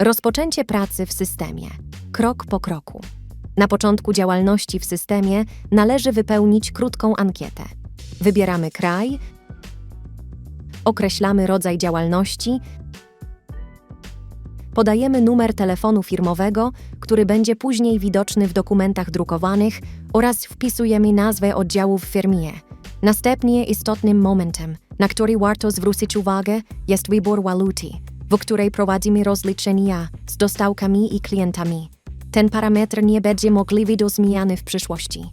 Rozpoczęcie pracy w systemie. Krok po kroku. Na początku działalności w systemie należy wypełnić krótką ankietę. Wybieramy kraj, określamy rodzaj działalności, podajemy numer telefonu firmowego, który będzie później widoczny w dokumentach drukowanych oraz wpisujemy nazwę oddziału w firmie. Następnie istotnym momentem, na który warto zwrócić uwagę, jest wybór waluty, w której prowadzimy rozliczenia z dostawcami i klientami. Ten parametr nie będzie możliwy do zmiany w przyszłości.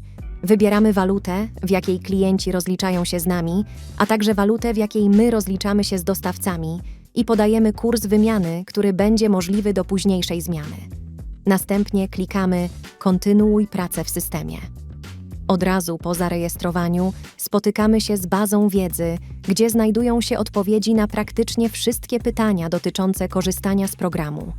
Wybieramy walutę, w jakiej klienci rozliczają się z nami, a także walutę, w jakiej my rozliczamy się z dostawcami i podajemy kurs wymiany, który będzie możliwy do późniejszej zmiany. Następnie klikamy Kontynuuj pracę w systemie. Od razu po zarejestrowaniu spotykamy się z bazą wiedzy, gdzie znajdują się odpowiedzi na praktycznie wszystkie pytania dotyczące korzystania z programu.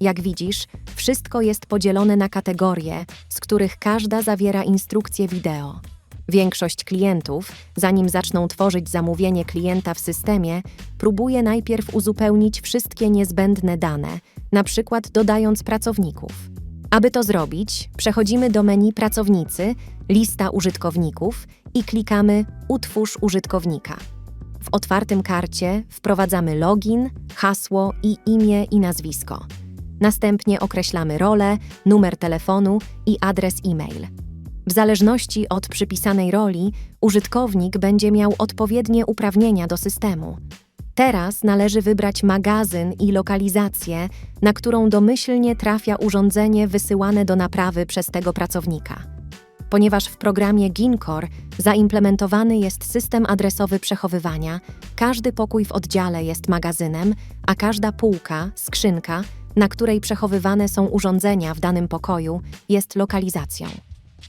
Jak widzisz, wszystko jest podzielone na kategorie, z których każda zawiera instrukcję wideo. Większość klientów, zanim zaczną tworzyć zamówienie klienta w systemie, próbuje najpierw uzupełnić wszystkie niezbędne dane, na przykład dodając pracowników. Aby to zrobić, przechodzimy do menu Pracownicy, lista użytkowników i klikamy Utwórz użytkownika. W otwartym karcie wprowadzamy login, hasło i imię i nazwisko. Następnie określamy rolę, numer telefonu i adres e-mail. W zależności od przypisanej roli, użytkownik będzie miał odpowiednie uprawnienia do systemu. Teraz należy wybrać magazyn i lokalizację, na którą domyślnie trafia urządzenie wysyłane do naprawy przez tego pracownika. Ponieważ w programie Ginkor zaimplementowany jest system adresowy przechowywania, każdy pokój w oddziale jest magazynem, a każda półka, skrzynka, na której przechowywane są urządzenia w danym pokoju, jest lokalizacją.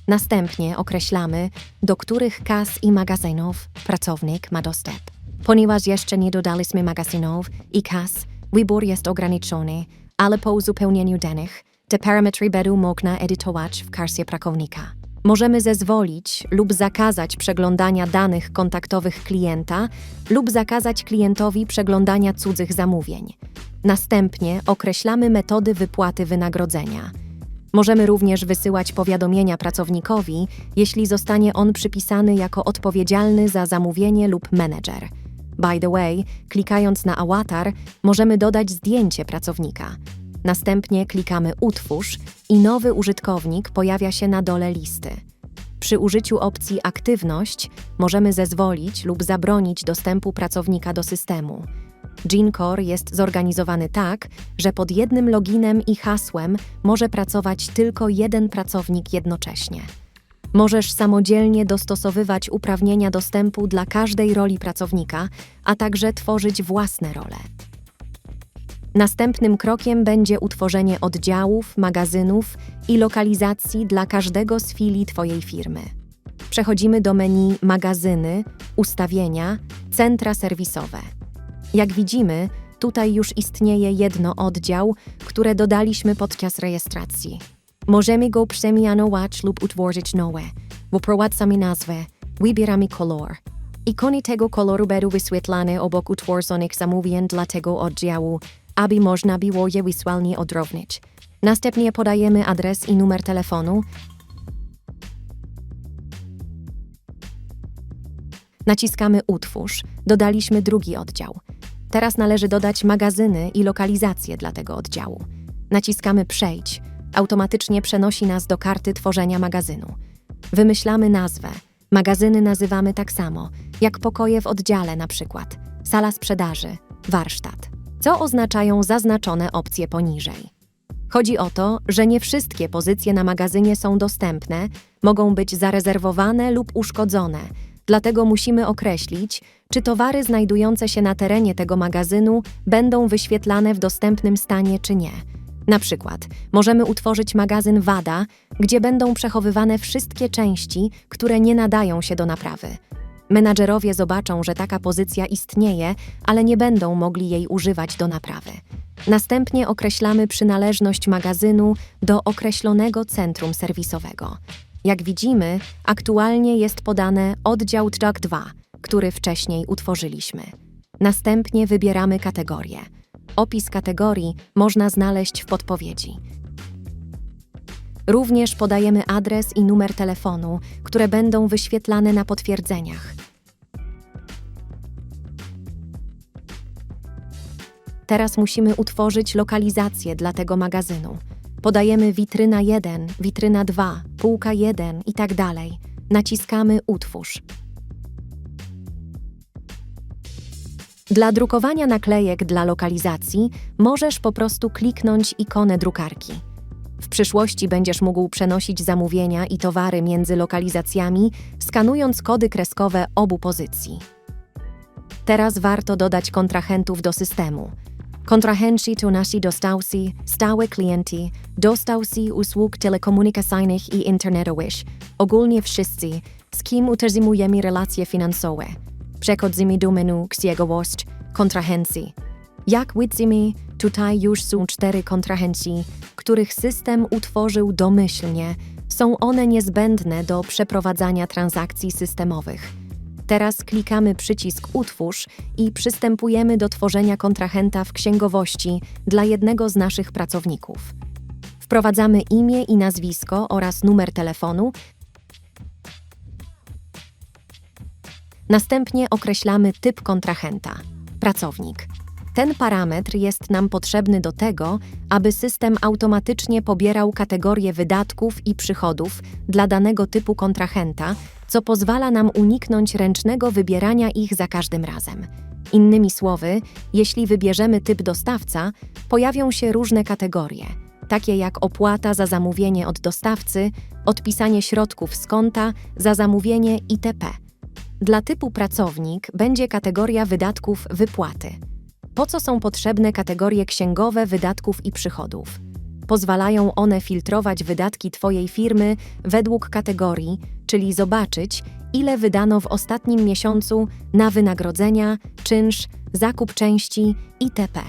Następnie określamy, do których kas i magazynów pracownik ma dostęp. Ponieważ jeszcze nie dodaliśmy magazynów i kas, wybór jest ograniczony, ale po uzupełnieniu danych, te parametry będą można edytować w karcie pracownika. Możemy zezwolić lub zakazać przeglądania danych kontaktowych klienta lub zakazać klientowi przeglądania cudzych zamówień. Następnie określamy metody wypłaty wynagrodzenia. Możemy również wysyłać powiadomienia pracownikowi, jeśli zostanie on przypisany jako odpowiedzialny za zamówienie lub menedżer. By the way, klikając na awatar, możemy dodać zdjęcie pracownika. Następnie klikamy Utwórz i nowy użytkownik pojawia się na dole listy. Przy użyciu opcji Aktywność możemy zezwolić lub zabronić dostępu pracownika do systemu. GeneCore jest zorganizowany tak, że pod jednym loginem i hasłem może pracować tylko jeden pracownik jednocześnie. Możesz samodzielnie dostosowywać uprawnienia dostępu dla każdej roli pracownika, a także tworzyć własne role. Następnym krokiem będzie utworzenie oddziałów, magazynów i lokalizacji dla każdego z filii Twojej firmy. Przechodzimy do menu Magazyny, Ustawienia, Centra serwisowe. Jak widzimy, tutaj już istnieje jedno oddział, które dodaliśmy podczas rejestracji. Możemy go przemianować lub utworzyć nowe. Wprowadzamy nazwę, wybieramy kolor. Ikony tego koloru będą wyświetlane obok utworzonych zamówień dla tego oddziału, aby można było je wizualnie odróżnić. Następnie podajemy adres i numer telefonu, Naciskamy Utwórz, dodaliśmy drugi oddział. Teraz należy dodać magazyny i lokalizację dla tego oddziału. Naciskamy Przejdź, automatycznie przenosi nas do karty tworzenia magazynu. Wymyślamy nazwę. Magazyny nazywamy tak samo, jak pokoje w oddziale na przykład sala sprzedaży, warsztat, co oznaczają zaznaczone opcje poniżej. Chodzi o to, że nie wszystkie pozycje na magazynie są dostępne, mogą być zarezerwowane lub uszkodzone, dlatego musimy określić, czy towary znajdujące się na terenie tego magazynu będą wyświetlane w dostępnym stanie czy nie. Na przykład możemy utworzyć magazyn WADA, gdzie będą przechowywane wszystkie części, które nie nadają się do naprawy. Menadżerowie zobaczą, że taka pozycja istnieje, ale nie będą mogli jej używać do naprawy. Następnie określamy przynależność magazynu do określonego centrum serwisowego. Jak widzimy, aktualnie jest podane oddział TDOC 2, który wcześniej utworzyliśmy. Następnie wybieramy kategorię. Opis kategorii można znaleźć w podpowiedzi. Również podajemy adres i numer telefonu, które będą wyświetlane na potwierdzeniach. Teraz musimy utworzyć lokalizację dla tego magazynu. Podajemy witryna 1, witryna 2, półka 1 i tak dalej. Naciskamy Utwórz. Dla drukowania naklejek dla lokalizacji możesz po prostu kliknąć ikonę drukarki. W przyszłości będziesz mógł przenosić zamówienia i towary między lokalizacjami, skanując kody kreskowe obu pozycji. Teraz warto dodać kontrahentów do systemu. Kontrahenci to nasi dostawcy, stałe klienci, dostawcy usług telekomunikacyjnych i internetowych, ogólnie wszyscy, z kim utrzymujemy relacje finansowe. Przechodzimy do menu księgowość, kontrahenci. Jak widzimy, tutaj już są cztery kontrahenci, których system utworzył domyślnie. Są one niezbędne do przeprowadzania transakcji systemowych. Teraz klikamy przycisk Utwórz i przystępujemy do tworzenia kontrahenta w księgowości dla jednego z naszych pracowników. Wprowadzamy imię i nazwisko oraz numer telefonu. Następnie określamy typ kontrahenta pracownik. Ten parametr jest nam potrzebny do tego, aby system automatycznie pobierał kategorie wydatków i przychodów dla danego typu kontrahenta, co pozwala nam uniknąć ręcznego wybierania ich za każdym razem. Innymi słowy, jeśli wybierzemy typ dostawca, pojawią się różne kategorie, takie jak opłata za zamówienie od dostawcy, odpisanie środków z konta za zamówienie itp. Dla typu pracownik będzie kategoria wydatków wypłaty. Po co są potrzebne kategorie księgowe wydatków i przychodów? Pozwalają one filtrować wydatki Twojej firmy według kategorii, czyli zobaczyć, ile wydano w ostatnim miesiącu na wynagrodzenia, czynsz, zakup części itp.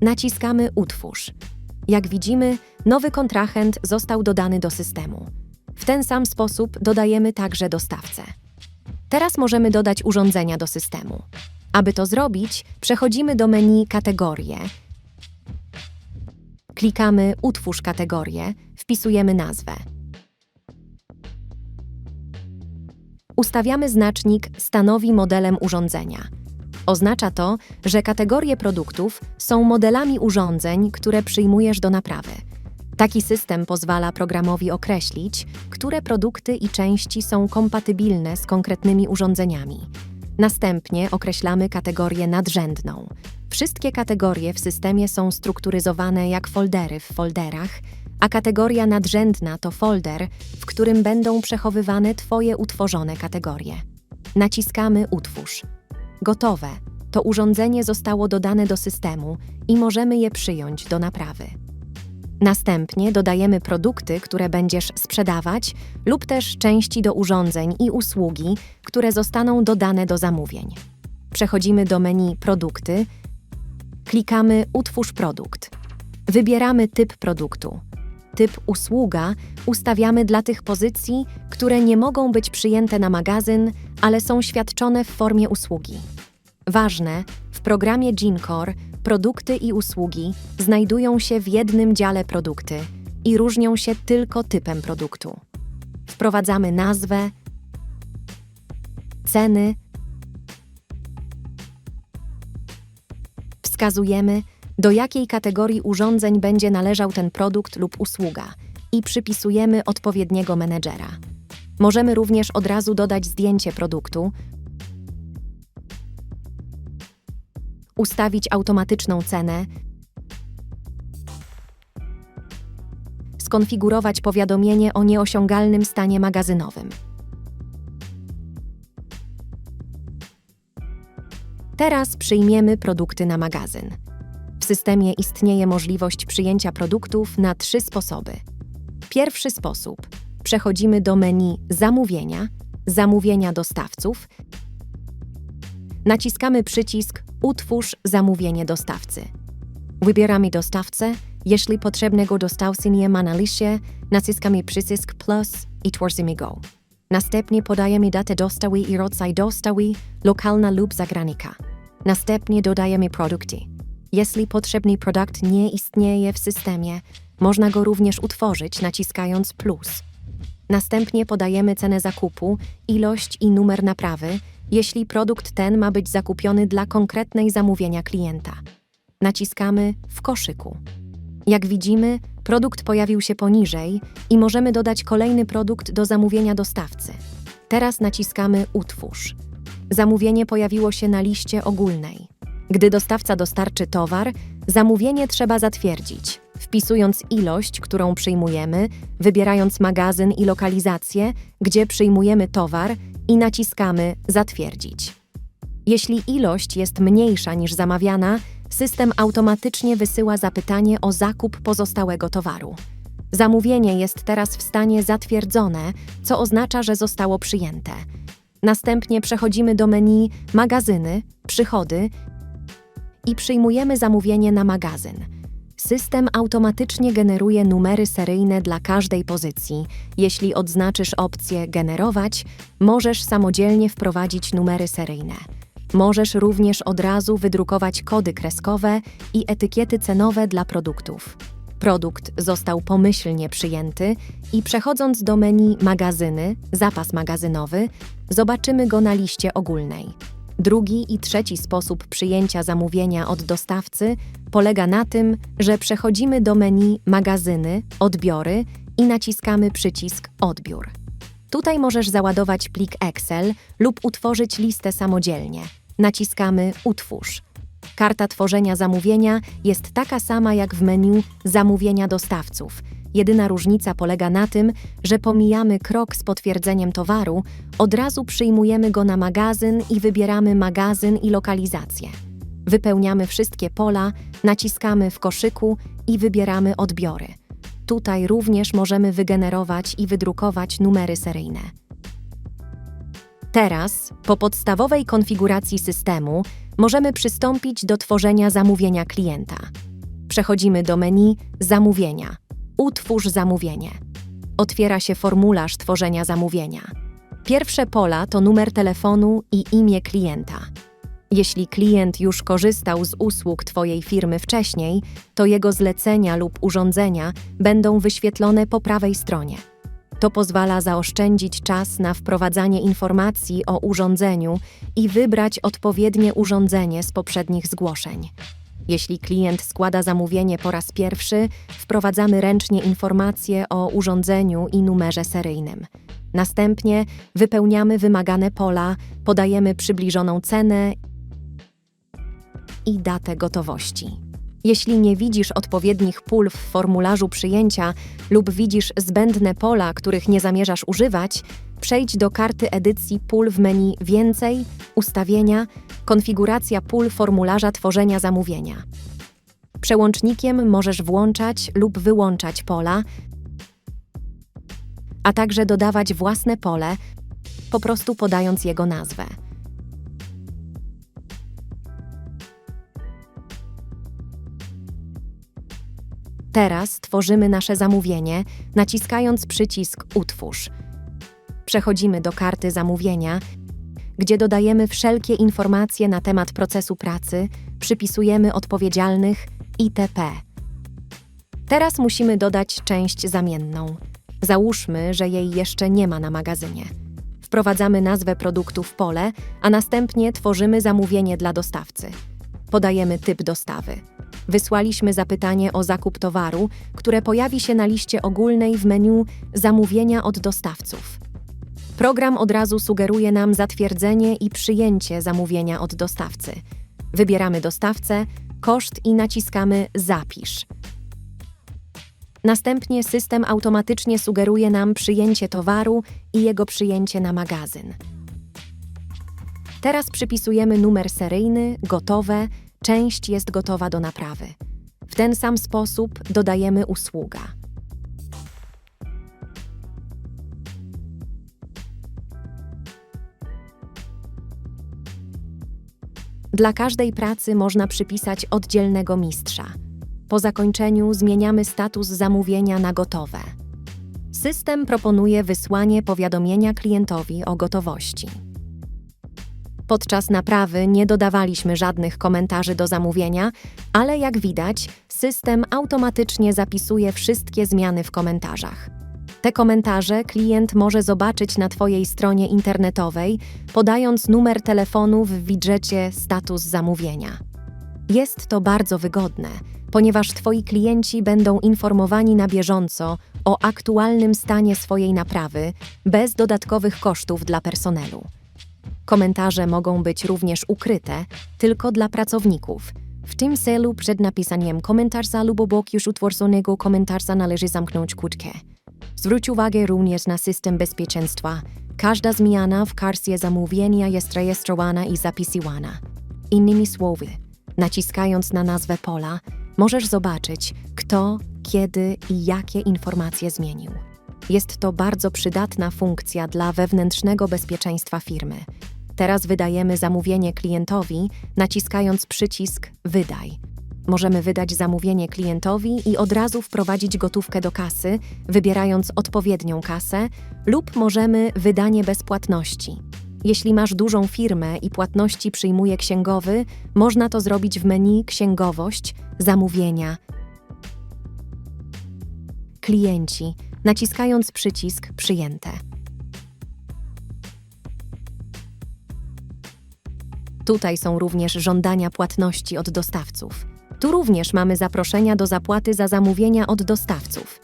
Naciskamy Utwórz. Jak widzimy, nowy kontrahent został dodany do systemu. W ten sam sposób dodajemy także dostawcę. Teraz możemy dodać urządzenia do systemu. Aby to zrobić, przechodzimy do menu Kategorie. Klikamy Utwórz kategorię, wpisujemy nazwę. Ustawiamy znacznik Stanowi modelem urządzenia. Oznacza to, że kategorie produktów są modelami urządzeń, które przyjmujesz do naprawy. Taki system pozwala programowi określić, które produkty i części są kompatybilne z konkretnymi urządzeniami. Następnie określamy kategorię nadrzędną. Wszystkie kategorie w systemie są strukturyzowane jak foldery w folderach, a kategoria nadrzędna to folder, w którym będą przechowywane Twoje utworzone kategorie. Naciskamy Utwórz. Gotowe. To urządzenie zostało dodane do systemu i możemy je przyjąć do naprawy. Następnie dodajemy produkty, które będziesz sprzedawać, lub też części do urządzeń i usługi, które zostaną dodane do zamówień. Przechodzimy do menu Produkty, klikamy Utwórz produkt. Wybieramy typ produktu. Typ usługa ustawiamy dla tych pozycji, które nie mogą być przyjęte na magazyn, ale są świadczone w formie usługi. Ważne, w programie GeneCore produkty i usługi znajdują się w jednym dziale produkty i różnią się tylko typem produktu. Wprowadzamy nazwę, ceny, wskazujemy, do jakiej kategorii urządzeń będzie należał ten produkt lub usługa i przypisujemy odpowiedniego menedżera. Możemy również od razu dodać zdjęcie produktu, ustawić automatyczną cenę, skonfigurować powiadomienie o nieosiągalnym stanie magazynowym. Teraz przyjmiemy produkty na magazyn. W systemie istnieje możliwość przyjęcia produktów na trzy sposoby. Pierwszy sposób przechodzimy do menu Zamówienia, Zamówienia dostawców, naciskamy przycisk Utwórz zamówienie dostawcy. Wybieramy dostawcę, jeśli potrzebnego dostawcy nie ma na liście, naciskamy przycisk plus i tworzymy go. Następnie podajemy datę dostawy i rodzaj dostawy, lokalna lub zagranica. Następnie dodajemy produkty. Jeśli potrzebny produkt nie istnieje w systemie, można go również utworzyć naciskając plus. Następnie podajemy cenę zakupu, ilość i numer naprawy, jeśli produkt ten ma być zakupiony dla konkretnej zamówienia klienta. Naciskamy w koszyku. Jak widzimy, produkt pojawił się poniżej i możemy dodać kolejny produkt do zamówienia dostawcy. Teraz naciskamy Utwórz. Zamówienie pojawiło się na liście ogólnej. Gdy dostawca dostarczy towar, zamówienie trzeba zatwierdzić, wpisując ilość, którą przyjmujemy, wybierając magazyn i lokalizację, gdzie przyjmujemy towar i naciskamy Zatwierdzić. Jeśli ilość jest mniejsza niż zamawiana, system automatycznie wysyła zapytanie o zakup pozostałego towaru. Zamówienie jest teraz w stanie zatwierdzone, co oznacza, że zostało przyjęte. Następnie przechodzimy do menu Magazyny, Przychody i przyjmujemy zamówienie na magazyn. System automatycznie generuje numery seryjne dla każdej pozycji. Jeśli odznaczysz opcję Generować, możesz samodzielnie wprowadzić numery seryjne. Możesz również od razu wydrukować kody kreskowe i etykiety cenowe dla produktów. Produkt został pomyślnie przyjęty i przechodząc do menu Magazyny, zapas magazynowy, zobaczymy go na liście ogólnej. Drugi i trzeci sposób przyjęcia zamówienia od dostawcy polega na tym, że przechodzimy do menu Magazyny, Odbiory i naciskamy przycisk Odbiór. Tutaj możesz załadować plik Excel lub utworzyć listę samodzielnie. Naciskamy Utwórz. Karta tworzenia zamówienia jest taka sama jak w menu Zamówienia dostawców. Jedyna różnica polega na tym, że pomijamy krok z potwierdzeniem towaru, od razu przyjmujemy go na magazyn i wybieramy magazyn i lokalizację. Wypełniamy wszystkie pola, naciskamy w koszyku i wybieramy odbiory. Tutaj również możemy wygenerować i wydrukować numery seryjne. Teraz, po podstawowej konfiguracji systemu, możemy przystąpić do tworzenia zamówienia klienta. Przechodzimy do menu Zamówienia. Utwórz zamówienie. Otwiera się formularz tworzenia zamówienia. Pierwsze pola to numer telefonu i imię klienta. Jeśli klient już korzystał z usług Twojej firmy wcześniej, to jego zlecenia lub urządzenia będą wyświetlone po prawej stronie. To pozwala zaoszczędzić czas na wprowadzanie informacji o urządzeniu i wybrać odpowiednie urządzenie z poprzednich zgłoszeń. Jeśli klient składa zamówienie po raz pierwszy, wprowadzamy ręcznie informacje o urządzeniu i numerze seryjnym. Następnie wypełniamy wymagane pola, podajemy przybliżoną cenę i datę gotowości. Jeśli nie widzisz odpowiednich pól w formularzu przyjęcia lub widzisz zbędne pola, których nie zamierzasz używać, przejdź do karty edycji pól w menu Więcej, Ustawienia, Konfiguracja pól formularza tworzenia zamówienia. Przełącznikiem możesz włączać lub wyłączać pola, a także dodawać własne pole, po prostu podając jego nazwę. Teraz tworzymy nasze zamówienie, naciskając przycisk Utwórz. Przechodzimy do karty zamówienia, gdzie dodajemy wszelkie informacje na temat procesu pracy, przypisujemy odpowiedzialnych itp. Teraz musimy dodać część zamienną. Załóżmy, że jej jeszcze nie ma na magazynie. Wprowadzamy nazwę produktu w pole, a następnie tworzymy zamówienie dla dostawcy. Podajemy typ dostawy. Wysłaliśmy zapytanie o zakup towaru, które pojawi się na liście ogólnej w menu Zamówienia od dostawców. Program od razu sugeruje nam zatwierdzenie i przyjęcie zamówienia od dostawcy. Wybieramy dostawcę, koszt i naciskamy Zapisz. Następnie system automatycznie sugeruje nam przyjęcie towaru i jego przyjęcie na magazyn. Teraz przypisujemy numer seryjny, gotowe, część jest gotowa do naprawy. W ten sam sposób dodajemy usługa. Dla każdej pracy można przypisać oddzielnego mistrza. Po zakończeniu zmieniamy status zamówienia na gotowe. System proponuje wysłanie powiadomienia klientowi o gotowości. Podczas naprawy nie dodawaliśmy żadnych komentarzy do zamówienia, ale jak widać, system automatycznie zapisuje wszystkie zmiany w komentarzach. Te komentarze klient może zobaczyć na Twojej stronie internetowej, podając numer telefonu w widżecie Status zamówienia. Jest to bardzo wygodne, ponieważ Twoi klienci będą informowani na bieżąco o aktualnym stanie swojej naprawy bez dodatkowych kosztów dla personelu. Komentarze mogą być również ukryte tylko dla pracowników. W tym celu przed napisaniem komentarza lub obok już utworzonego komentarza należy zamknąć kłódkę. Zwróć uwagę również na system bezpieczeństwa. Każda zmiana w karcie zamówienia jest rejestrowana i zapisywana. Innymi słowy, naciskając na nazwę pola, możesz zobaczyć, kto, kiedy i jakie informacje zmienił. Jest to bardzo przydatna funkcja dla wewnętrznego bezpieczeństwa firmy. Teraz wydajemy zamówienie klientowi, naciskając przycisk Wydaj. Możemy wydać zamówienie klientowi i od razu wprowadzić gotówkę do kasy, wybierając odpowiednią kasę, lub możemy wydanie bez płatności. Jeśli masz dużą firmę i płatności przyjmuje księgowy, można to zrobić w menu Księgowość, Zamówienia, Klienci, naciskając przycisk Przyjęte. Tutaj są również żądania płatności od dostawców. Tu również mamy zaproszenia do zapłaty za zamówienia od dostawców.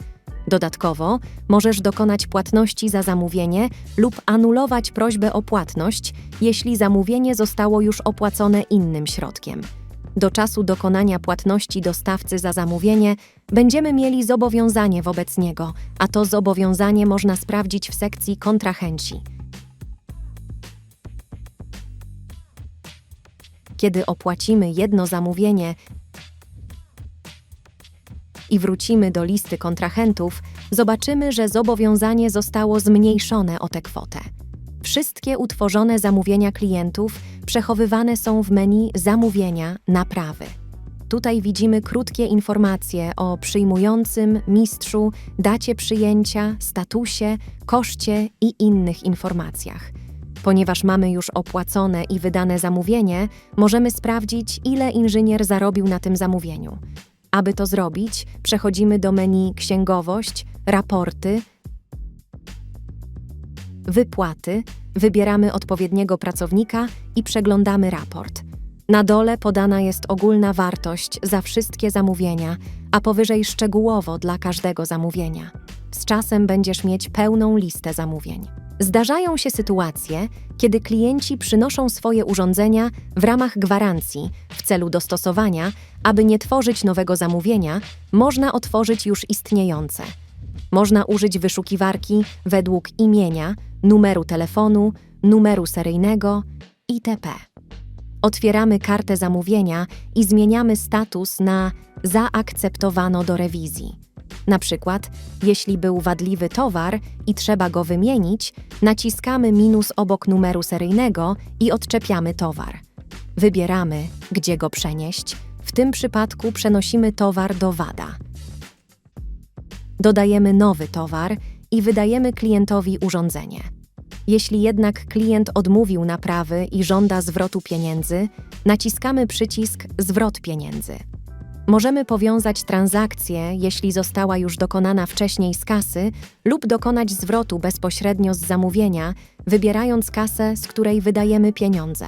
Dodatkowo możesz dokonać płatności za zamówienie lub anulować prośbę o płatność, jeśli zamówienie zostało już opłacone innym środkiem. Do czasu dokonania płatności dostawcy za zamówienie będziemy mieli zobowiązanie wobec niego, a to zobowiązanie można sprawdzić w sekcji kontrahenci. Kiedy opłacimy jedno zamówienie i wrócimy do listy kontrahentów, zobaczymy, że zobowiązanie zostało zmniejszone o tę kwotę. Wszystkie utworzone zamówienia klientów przechowywane są w menu Zamówienia naprawy. Tutaj widzimy krótkie informacje o przyjmującym, mistrzu, dacie przyjęcia, statusie, koszcie i innych informacjach. Ponieważ mamy już opłacone i wydane zamówienie, możemy sprawdzić, ile inżynier zarobił na tym zamówieniu. Aby to zrobić, przechodzimy do menu Księgowość, Raporty, Wypłaty, wybieramy odpowiedniego pracownika i przeglądamy raport. Na dole podana jest ogólna wartość za wszystkie zamówienia, a powyżej szczegółowo dla każdego zamówienia. Z czasem będziesz mieć pełną listę zamówień. Zdarzają się sytuacje, kiedy klienci przynoszą swoje urządzenia w ramach gwarancji w celu dostosowania, aby nie tworzyć nowego zamówienia, można otworzyć już istniejące. Można użyć wyszukiwarki według imienia, numeru telefonu, numeru seryjnego itp. Otwieramy kartę zamówienia i zmieniamy status na zaakceptowano do rewizji. Na przykład, jeśli był wadliwy towar i trzeba go wymienić, naciskamy minus obok numeru seryjnego i odczepiamy towar. Wybieramy, gdzie go przenieść. W tym przypadku przenosimy towar do WADA. Dodajemy nowy towar i wydajemy klientowi urządzenie. Jeśli jednak klient odmówił naprawy i żąda zwrotu pieniędzy, naciskamy przycisk Zwrot pieniędzy. Możemy powiązać transakcję, jeśli została już dokonana wcześniej z kasy, lub dokonać zwrotu bezpośrednio z zamówienia, wybierając kasę, z której wydajemy pieniądze.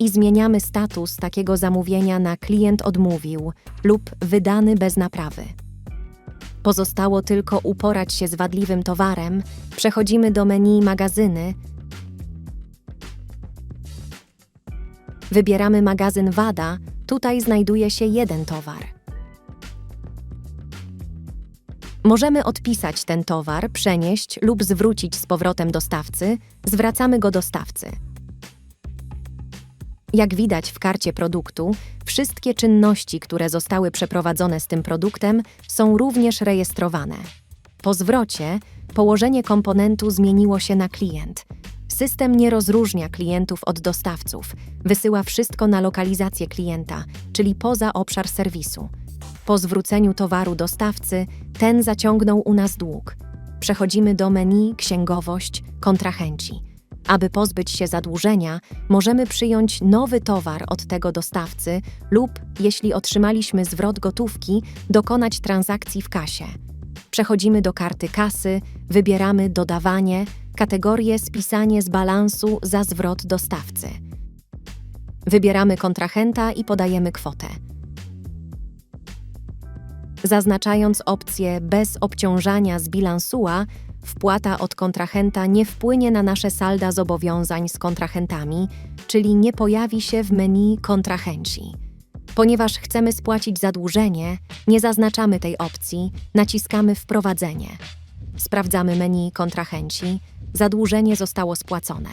I zmieniamy status takiego zamówienia na klient odmówił lub wydany bez naprawy. Pozostało tylko uporać się z wadliwym towarem, przechodzimy do menu magazyny, Wybieramy magazyn WADA, tutaj znajduje się jeden towar. Możemy odpisać ten towar, przenieść lub zwrócić z powrotem dostawcy, zwracamy go dostawcy. Jak widać w karcie produktu, wszystkie czynności, które zostały przeprowadzone z tym produktem, są również rejestrowane. Po zwrocie, położenie komponentu zmieniło się na klient. System nie rozróżnia klientów od dostawców, wysyła wszystko na lokalizację klienta, czyli poza obszar serwisu. Po zwróceniu towaru dostawcy, ten zaciągnął u nas dług. Przechodzimy do menu Księgowość kontrahenci. Aby pozbyć się zadłużenia, możemy przyjąć nowy towar od tego dostawcy lub, jeśli otrzymaliśmy zwrot gotówki, dokonać transakcji w kasie. Przechodzimy do karty kasy, wybieramy dodawanie, kategorię spisanie z balansu za zwrot dostawcy. Wybieramy kontrahenta i podajemy kwotę. Zaznaczając opcję bez obciążania z bilansua, wpłata od kontrahenta nie wpłynie na nasze salda zobowiązań z kontrahentami, czyli nie pojawi się w menu kontrahenci. Ponieważ chcemy spłacić zadłużenie, nie zaznaczamy tej opcji, naciskamy Wprowadzenie. Sprawdzamy menu kontrahenci, zadłużenie zostało spłacone.